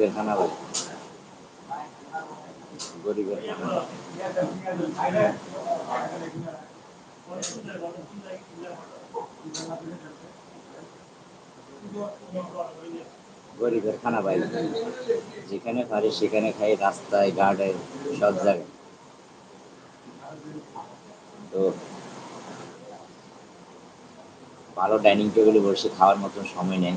গরিবের খানা ভাই গরিবের গরিবের খানা যেখানে পারি সেখানে খাই, রাস্তায় গার্ডে সব জায়গায়। তো ভালো ডাইনিং টেবিলে বসে খাওয়ার মতন সময় নেই।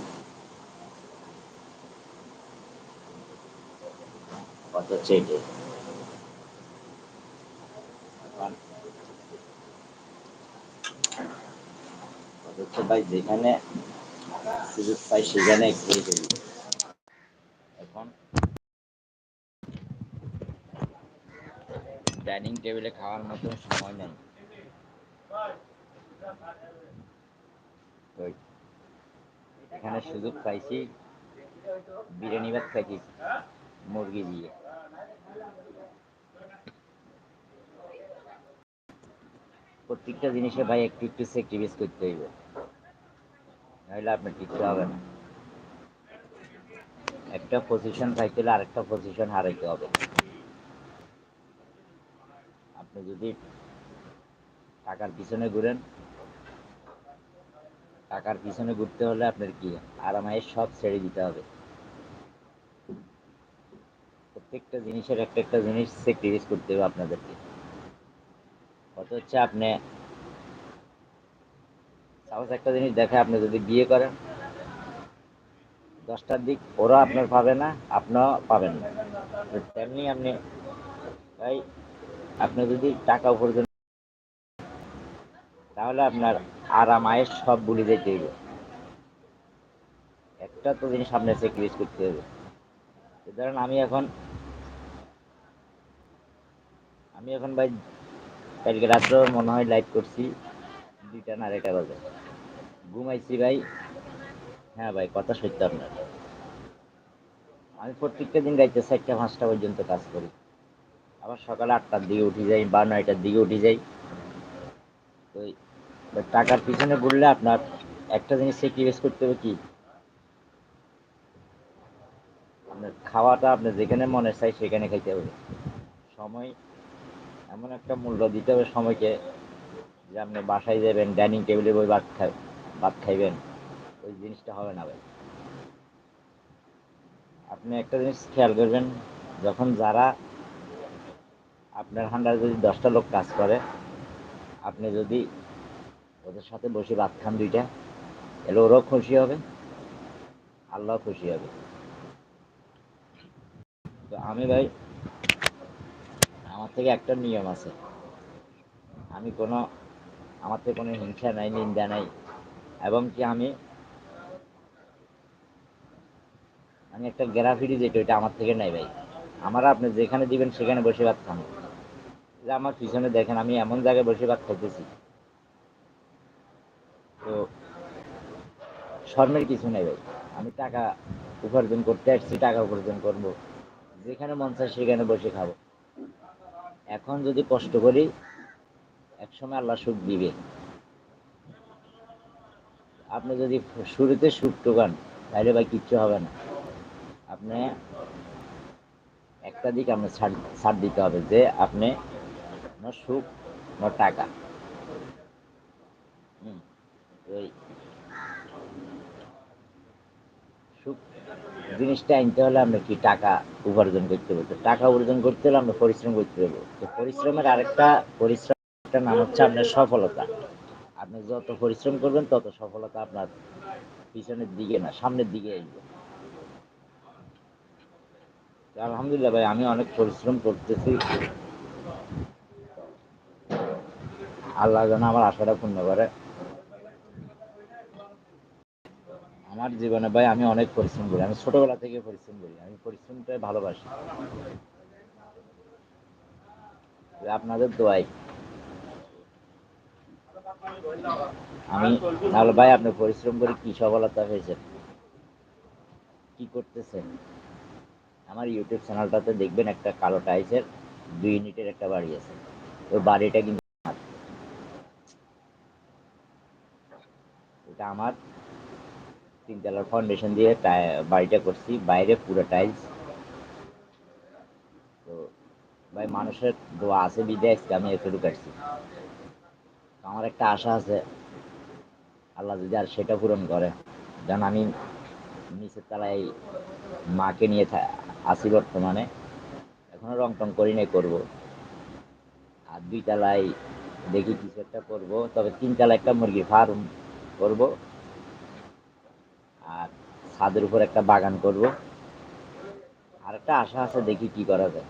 ডাইনিং টেবিলে খাওয়ার মতো সময় নেই। এখানে সুযোগ পাইছি বিরিয়ানি ভাত খাইছি মুরগি দিয়ে। প্রত্যেকটা জিনিসে ভাই একটু একটু স্যাক্রিফাইস করতে হইবে। নাহলে আপনার টিকতে হবে না একটা পজিশন থাকতে হলে আরেকটা পজিশন হারাইতে হবে। আপনি যদি টাকার পিছনে ঘুরেন, টাকার পিছনে ঘুরতে হলে আপনার কি? আরামায়ের সব ছেড়ে দিতে হবে। প্রত্যেকটা জিনিসের একটা একটা জিনিস স্যাক্রিফাইস করতে হবে আপনাদেরকে। কত হচ্ছে আপনি সাপোজ একটা জিনিস দেখে আপনি যদি বিয়ে করেন, দশটার দিক ওরা আপনার পাবে না, আপনিও পাবেন না। তেমনি আপনি, ভাই, আপনি যদি টাকা উপার্জন, তাহলে আপনার আরাম, আয়ের সব ভুলে যেতে হবে। একটা তো জিনিস আপনার স্যাক্রিফাইস করতে হবে। ধরেন আমি এখন আমি এখন ভাই কালকে রাত্রেও মনে হয় লাইভ করছি, দুইটা না আড়াইটা বাজে। ঘুমাইছি ভাই। হ্যাঁ ভাই, কথা সত্য আপনার। আমি প্রত্যেকটা দিন রাইতে চারটা, পাঁচটা পর্যন্ত কাজ করি। আবার সকালে আটটার দিকে উঠে যাই, বা নয়টার দিকে উঠে যাই। তো টাকার পিছনে ঘুরলে আপনার একটা জিনিস স্যাক্রিফাইস করতে হবে কি? আপনার খাওয়াটা আপনার যেখানে মনে চাই সেখানে খাইতে হবে। সময় এমন একটা মূল্য দিতে হবে সময়কে যে আপনি বাসায় যাবেন, ডাইনিং টেবিলে বই ভাত খাই, ভাত খাইবেন। ওই জিনিসটা হবে না ভাই। আপনি একটা জিনিস খেয়াল করবেন, যখন যারা আপনার হান্ডারে যদি দশটা লোক কাজ করে, আপনি যদি ওদের সাথে বসে ভাত খান দুইটা এলে ওরাও খুশি হবে, আল্লাহ খুশি হবে। তো আমি ভাই থেকে একটা নিয়ম আছে। আমি কোনো, আমার থেকে কোনো হিংসা নাই, নিন্দা নাই। এবং কি আমি আমি একটা গ্রাফিটি যেটা ওইটা আমার থেকে নাই ভাই। আমার আপনি যেখানে দিবেন, সেখানে বসে ভাত খান। আমার পিছনে দেখেন, আমি এমন জায়গায় বসে ভাত খাইতেছি। তো, স্বর্ণের কিছু নেই ভাই। আমি টাকা উপার্জন করতে আসছি, টাকা উপার্জন করব। যেখানে মন চায় সেখানে বসে খাব। এখন যদি কষ্ট করি, একসময় আল্লাহ সুখ দিবে। আপনি যদি শুরুতে সুখ টোকান তাহলে ভাই কিচ্ছু হবে না। আপনি একটা দিক আপনার ছাড় ছাড় দিতে হবে যে আপনি ন সুখ, ন টাকা। সুখ জিনিসটা আনতে হলে আপনি কি টাকা উপার্জন করতে হবে? টাকা উপার্জন করতে হলে আপনি পরিশ্রম করতে হবে। তো পরিশ্রমের আরেকটা পরিশ্রমটা নাম হচ্ছে আপনার সফলতা। আপনি যত পরিশ্রম করবেন, তত সফলতা আপনার পিছনের দিকে না, সামনের দিকে আসবে। আলহামদুলিল্লাহ ভাই, আমি অনেক পরিশ্রম করতেছি। আল্লাহ যেন আমার আশাটা পূর্ণ করে। আমার জীবনে ভাই আমি অনেক পরিশ্রম করি। আমি ছোটবেলা থেকে পরিশ্রম করি। আমি পরিশ্রমটাই ভালোবাসি। আপনাদের দোয়াই। আমি নাহলে ভাই, আপনি পরিশ্রম করে কি সফলতা হয়েছে কি করতেছেন? আমার ইউটিউব চ্যানেলটাতে দেখবেন একটা কালো টাইসের দুই ইউনিটের একটা বাড়ি আছে। ওই বাড়িটা কিন্তু এটা আমার তিনতলার ফাউন্ডেশন দিয়ে বাড়িটা করছি। বাইরে পুরো টাইলস তো ভাই, মানুষের দোয়া আছে, বিদায় আমি এতটুকু কাটছি। আমার একটা আশা আছে। আল্লাহ যদি আর সেটা পূরণ করে, যেন আমি নিচের তলায় মাকে নিয়ে আছি বর্তমানে। এখনও রং টং করি নাই, করব। আর দুই তলায় দেখি কিছু একটা করব। তবে তিন তলায় একটা মুরগির ফার্ম করব। ছাদের উপর একটা বাগান করব। আর একটা আশা আছে, দেখি কি করা যায়।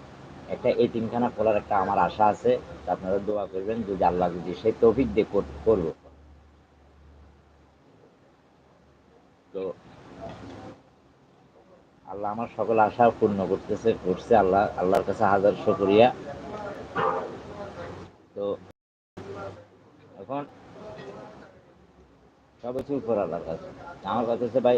একটা এতিমখানা খোলার একটা আমার আশা আছে আপনারা দোয়া করবেন, যদি আল্লাহ যদি সেই তৌফিক দিয়ে কর- করব। তো আল্লাহ আমার সকল আশা পূর্ণ করতেছে, করছে আল্লাহ, আল্লাহর কাছে হাজার শুকরিয়া। তো এখন সব কিছু উপর কাছে আমার কথা হচ্ছে ভাই,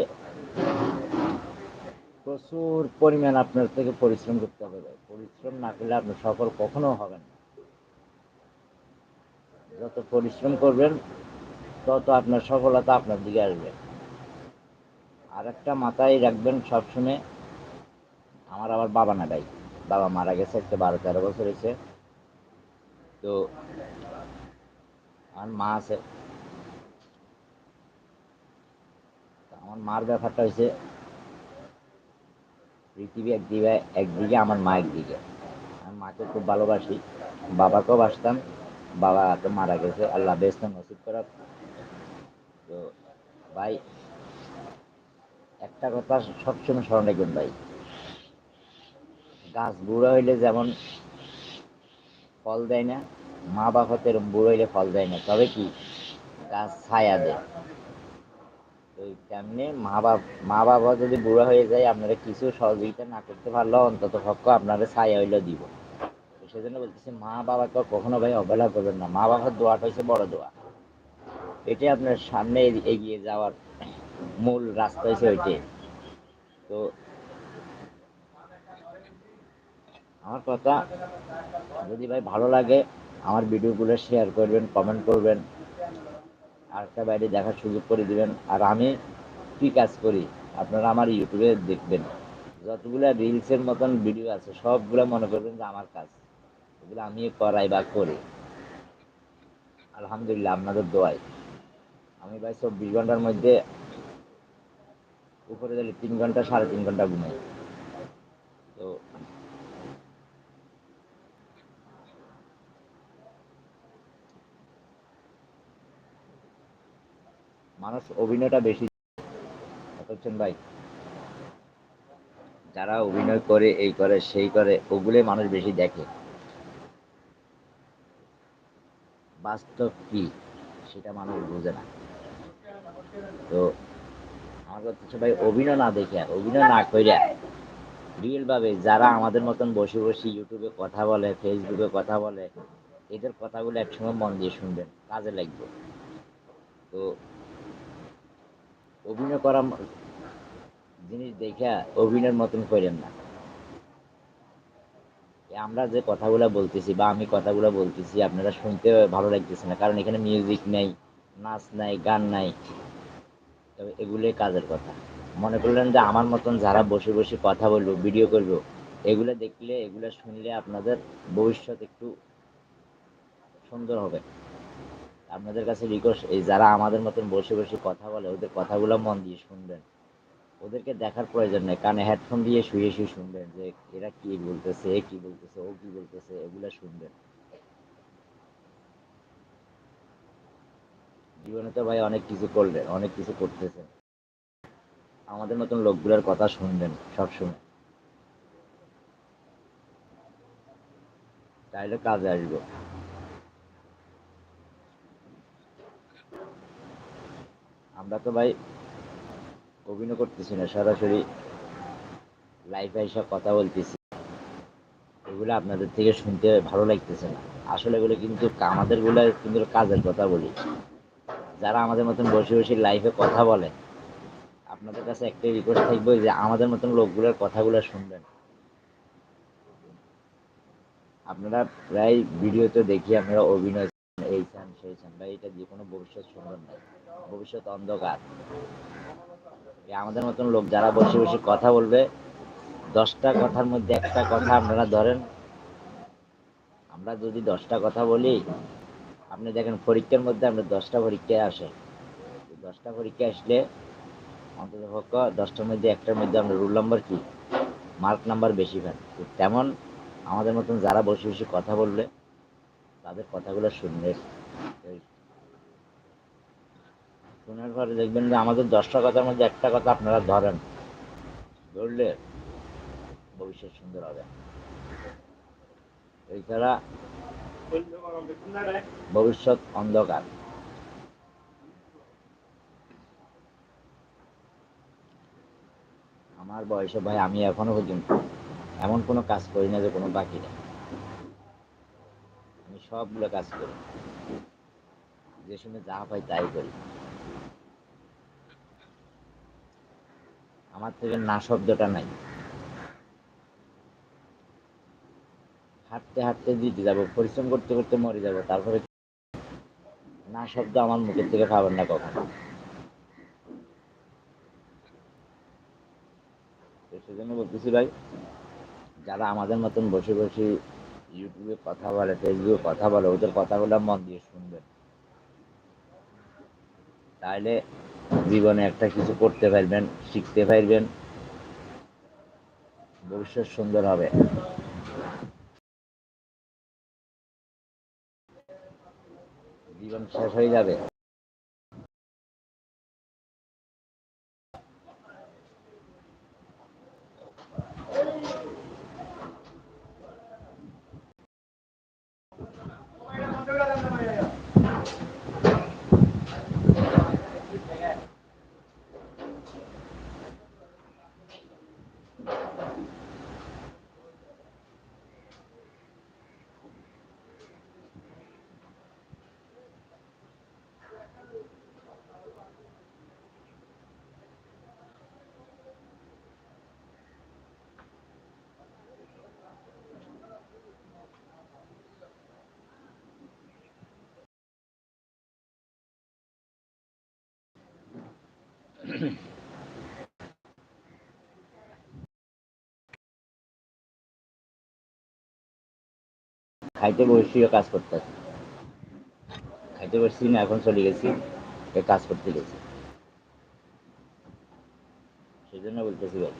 প্রচুর পরিমাণ আপনার থেকে পরিশ্রম করতে হবে ভাই। পরিশ্রম না করলে আপনি সফল কখনো হবেন না। যত পরিশ্রম করবেন, তত আপনার সফলতা আপনার দিকে আসবে। আর একটা মাথায় রাখবেন সবসময়, আমার আবার বাবা না ভাই। বাবা মারা গেছে একটা বারো তেরো বছর হয়েছে। তো, আমার মা আছে তা আমার মার ব্যাপারটা হয়েছে, পৃথিবী একদিকে একদিকে আমার মা একদিকে আমি মাকে খুব ভালোবাসি, বাবাকেও বাসতাম, বাবা তো মারা গেছে, আল্লাহ বেস্ত নসিব করা তো ভাই, একটা কথা সবসময় স্মরণ রাখবেন ভাই, গাছ বুড়ো হইলে যেমন ফল দেয় না মা বাবা তো এরকম বুড়ো হইলে ফল দেয় না, তবে কি? গাছ ছায়া দেয়। তো তেমনি মা বাবা মা বাবা যদি বুড়ো হয়ে যায়, আপনারা কিছু সহযোগিতা না করতে পারলেও অন্তত পক্ষ আপনারা ছায়া হইলেও দিব। সেজন্য বলতেছি মা বাবাকে কখনো ভাই অবহেলা করবেন না। মা বাবার দোয়াটা হচ্ছে বড় দোয়া। এটাই আপনার সামনে এগিয়ে যাওয়ার মূল রাস্তা হচ্ছে ওইটাই। তো আমার কথা, যদি ভাই ভালো লাগে, আমার ভিডিওগুলো শেয়ার করবেন কমেন্ট করবেন। আর একটা বাইরে দেখার সুযোগ করে দিবেন। আর আমি কী কাজ করি, আপনারা আমার ইউটিউবে দেখবেন। যতগুলো রিলসের মতন ভিডিও আছে, সবগুলো মনে করবেন যে আমার কাজ। এগুলো আমি করাই বা করি। আলহামদুলিল্লাহ, আপনাদের দোয়াই আমি ভাই চব্বিশ ঘণ্টার মধ্যে উপরে গেলে তিন ঘণ্টা, সাড়ে তিন ঘণ্টা ঘুমাই। তো মানুষ অভিনয়টা বেশি বুঝছেন ভাই। যারা অভিনয় করে, এই করে, সেই করে, ওগুলোই মানুষ বেশি দেখে। বাস্তব কি, সেটা মানুষ বোঝে না। তো আমার কথা ভাই, অভিনয় না দেখে, অভিনয় না কইরা রিয়েল ভাবে যারা আমাদের মতন বসে বসে ইউটিউবে কথা বলে ফেসবুকে কথা বলে, এদের কথাগুলো একসময় মন দিয়ে শুনবেন, কাজে লাগবে। তো অভিনয় করা জিনিস দেখা অভিনয়ের মতন করেন না। আমরা যে কথাগুলো বলতেছি বা আমি কথাগুলো বলতেছি, আপনারা শুনতে ভালো লাগতেছে না, কারণ এখানে মিউজিক নেই, নাচ নাই, গান নাই। তবে এগুলোই কাজের কথা। মনে করলেন যে আমার মতন যারা বসে বসে কথা বলব ভিডিও করব, এগুলো দেখলে, এগুলো শুনলে আপনাদের ভবিষ্যৎ একটু সুন্দর হবে। আপনাদের কাছে রিকোয়েস্ট এই যারা আমাদের মতন বসে বসে কথা বলে, ওদের কথাগুলো মন দিয়ে শুনবেন। ওদেরকে দেখার প্রয়োজন নেই, কানে হেডফোন দিয়ে শুয়ে শুয়ে শুনবেন যে এরা কি বলতেছে, এ কি বলতেছে, ও কি বলতেছে, এগুলা শুনবেন। জীবনে তো ভাই অনেক কিছু করলেন, অনেক কিছু করতেছেন। আমাদের মতন লোকগুলোর কথা শুনবেন সবসময়। তাইলে কাজে আসব। আমরা তো ভাই অভিনয় করতেছি না, সরাসরি লাইভে এসে কথা বলতেছি। এগুলো আপনাদের থেকে শুনতে ভালো লাগতেছে না। আসলে এগুলো কিন্তু আমাদেরগুলো কিন্তু কাজের কথা বলি। যারা আমাদের মতন বসে বসে লাইফে কথা বলে, আপনাদের কাছে একটাই রিকোয়েস্ট থাকবে যে আমাদের মতন লোকগুলোর কথাগুলো শুনবেন। আপনারা প্রায় ভিডিওতে দেখি আপনারা অভিনয় এই চান, সেই চান, ভাই এটা যে কোনো ভবিষ্যৎ শুনবেন নয়। ভবিষ্যৎ অন্ধকার। আমাদের মতন লোক যারা বসে বসে কথা বলবে, দশটা কথার মধ্যে একটা কথা আপনারা ধরেন। আমরা যদি দশটা কথা বলি, আপনি দেখেন পরীক্ষার মধ্যে আপনার দশটা পরীক্ষায় আসে দশটা পরীক্ষা আসলে অন্তত পক্ষ দশটার মধ্যে একটার মধ্যে আমরা রুল নাম্বার কি? মার্ক নাম্বার বেশি পান। তেমন আমাদের মতন যারা বসে বসে কথা বলবে, তাদের কথাগুলো শুনবে শোনার পরে দেখবেন যে আমাদের দশটা কথার মধ্যে একটা কথা আপনারা ধরেন। ধরলে ভবিষ্যৎ সুন্দর হবে। এছাড়া ভবিষ্যৎ অন্ধকার। আমার বয়সে ভাই আমি এখনও পর্যন্ত এমন কোনো কাজ করি না যে কোনো বাকি নেই। আমি সবগুলো কাজ করি। যে সময় যা পাই তাই করি। আমার থেকে না শব্দটা নাই। হাঁটতে হাঁটতে দিতে যাব, পরিশ্রম করতে করতে মরে যাব, তারপরে না শব্দ আমার মুখের থেকে পাবেন না কখনো। সেজন্য বলতেছি ভাই, যারা আমাদের মতন বসে বসে ইউটিউবে কথা বলে ফেসবুকে কথা বলে, ওদের কথাগুলো মন দিয়ে শুনবেন। তাহলে জীবনে একটা কিছু করতে পারবেন শিখতে পারবেন। ভবিষ্যৎ সুন্দর হবে। জীবন শেষ হয়ে যাবে। খাইতে বসিও কাজ করতেছি। খাইতে বসছি না, এখন চলে গেছি কাজ করতে গেছি। সেই জন্য বলতেছি ভাই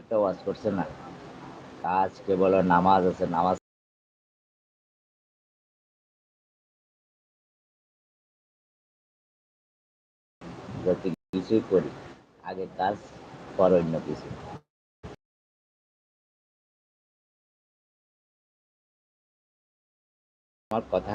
একটা ওয়াজ করছে না কাজ কেবল নামাজ আছে, নামাজ যত কিছুই করি, আগে কাজ পর অন্য কিছু। আমার কথা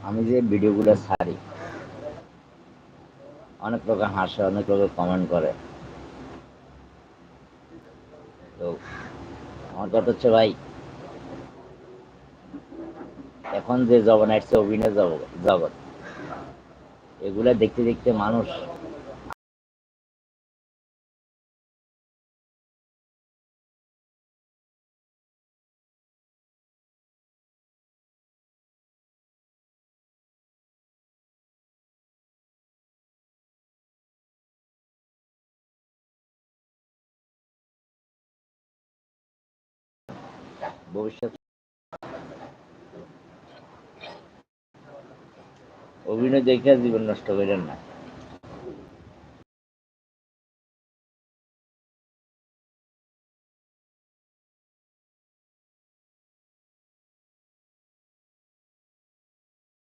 আমি যে ভিডিওগুলো ছাড়ি, অনেক হাসে, অনেক কমেন্ট করে। তো আমার কথা হচ্ছে ভাই, এখন যে জগৎ আসছে অভিনয় জগৎ। এগুলা দেখতে দেখতে মানুষ ভবিষ্যৎ। অভিনয় দেখে জীবন নষ্ট করেন না।